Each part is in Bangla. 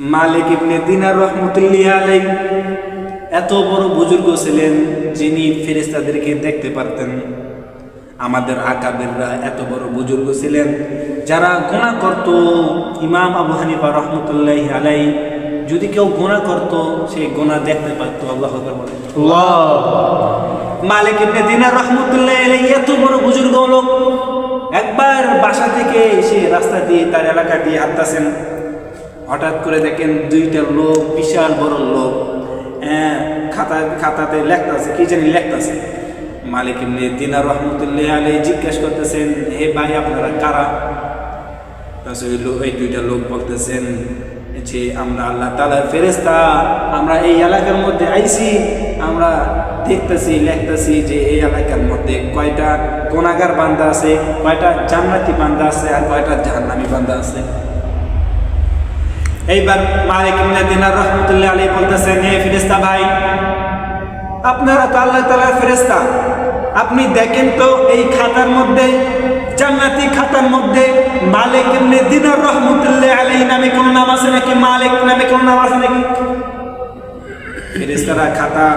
মালিক ইবনে দিনার রহমতুল্লাহ আলাই এত বড় বুজুর্গ ছিলেন যিনি ফেরেস্তাদেরকে দেখতে পারতেন। আমাদের আকাবেররা এত বড় বুজুর্গ ছিলেন যারা গোনা করত। ইমাম আবু হানিফা রহমতুল্লাহ আলাই যদি কেউ গোনা করত সেই গোনা দেখতে পারতো আল্লাহ মালিক ইবনে দিনার রহমতুল্লাহ আলাই এত বড় বুজুর্গ লোক। একবার বাসা থেকে সে রাস্তা দিয়ে তার এলাকা দিয়ে হাঁটতেছেন। হঠাৎ করে দেখেন দুইটা লোক, বিশাল বড় লোক হ্যাঁ খাতা খাতাতে লেখতেছে, কি জানি লেখতেছে। মালিক এমনি দিনার রহমতুল্লাহ আলী জিজ্ঞেস করতেছেন, হে ভাই, আপনারা কারা? এই দুইটা লোক বলতেছেন, যে আমরা আল্লাহ তালার ফেরেস্তা আমরা এই এলাকার মধ্যে আইছি, আমরা দেখতেছি, লেখতেছি যে এই এলাকার মধ্যে কয়টা কোনাগার বান্দা আছে, কয়টা জান্নাতি বান্দা আছে, আর কয়টা জাহান্নামি বান্দা আছে। এইবার মালিক ইবনে রহমতুল্লাহ আলী বলতেছেন হে ফেরেস্তা ভাই, আপনারা তো আল্লাহ তালার ফেরেস্তা আপনি দেখেন তো এই খাতার মধ্যে, জান্নাতি খাতার মধ্যে মালিক ইবনে দিনার রহমতুল্লাহ আলী নামে কোন নাম আছে নাকি? মালিক নামে কোন নাম আছে নাকি? ফেরেস্তারা খাতা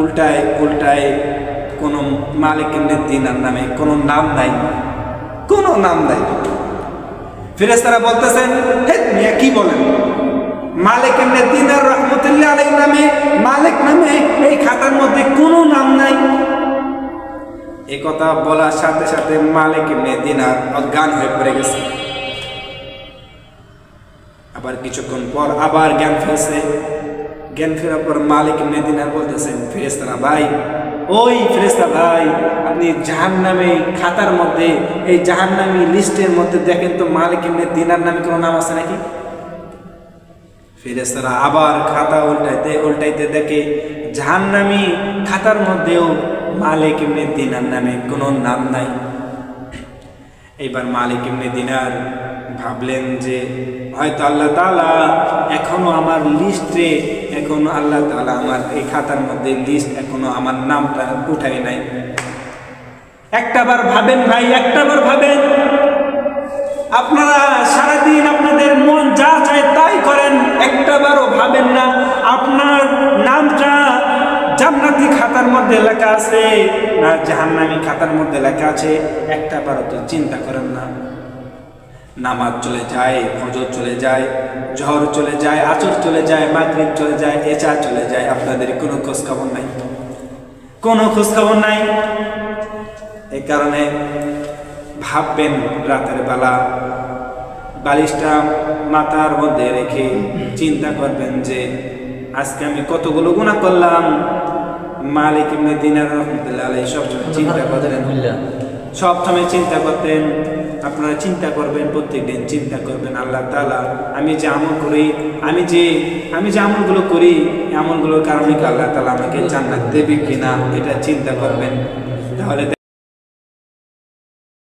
উল্টায় উল্টায় কোনো মালিক ইবনে দিনার নামে কোনো নাম নাই। কোনো নাম নাই। ফেরেস্তারা বলতেছেন, হে মিয়া কি বলেন? মালিক এমনি দিনার রহমতুল্লাহ আলাই নামে, মালিক নামে এই খাতার মধ্যে কোনো নাম নাই। এই কথা বলার সাথে সাথে মালিক এমনি দিনার অজ্ঞান হয়ে পড়ে গেছে। আবার কিছুক্ষণ পর আবার জ্ঞান ফেলছে জ্ঞান ফেরার পর মালিক এমনি দিনার বলতেছেন ফেরেস্তারা ভাই ওই ফেরেস্তা ভাই, আপনি জাহান নামে খাতার মধ্যে, এই জাহান নামী লিস্টের মধ্যে দেখেন তো মালিক এমনি দিনার নামে কোনো নাম আছে নাকি? ফেরেস্তারা আবার খাতা উল্টাইতে উল্টাইতে দেখে জাহান্নামি খাতার মধ্যেও মালিক এমনি দিনার নামে কোনো নাম নাই। এইবার মালিক এমনি দিনার ভাবলেন যে হয়তো আল্লাহ তালা এখনও আমার লিস্টে, এখনও আল্লাহ তালা আমার এই খাতার মধ্যে লিস্ট এখনও আমার নামটা উঠাই নাই। একটাবার ভাবেন ভাই, একটাবার ভাবেন। আপনারা সারাদিন আপনাদের মন যা চায় তাই করেন, একটাবারও ভাবেন না। আপনার নামটা জান্নাতি খাতার মধ্যে লেখা আছে, না জাহান্নামি খাতার মধ্যে লেখা আছে, একটাবারও তো চিন্তা করেন না। নামাজ চলে যায়, ফজর চলে যায় ঝড় চলে যায় আচর চলে যায়, মাগরিব চলে যায় এচা চলে যায়। আপনাদের কোনো খোঁজ খবর নাই? কোনো খোঁজ খবর নাই? এই কারণে ভাববেন রাতের বেলা, বালিশটা মাথার মধ্যে রেখে চিন্তা করবেন যে, আজকে আমি কতগুলো গুণা করলাম? মালিক ইবনে দিনার রহমতুল্লাহ আলাই সবসময় চিন্তা করতেন। সবসময় চিন্তা করতেন, আপনারা চিন্তা করবেন, প্রত্যেকদিন চিন্তা করবেন, আল্লাহ তালা আমি যে আমল করি, আমি যে আমি যে আমলগুলো করি আমলগুলোর কারণে কি আল্লাহ তালা আমাকে জান্নাত দেবে কিনা, এটা চিন্তা করবেন। তাহলে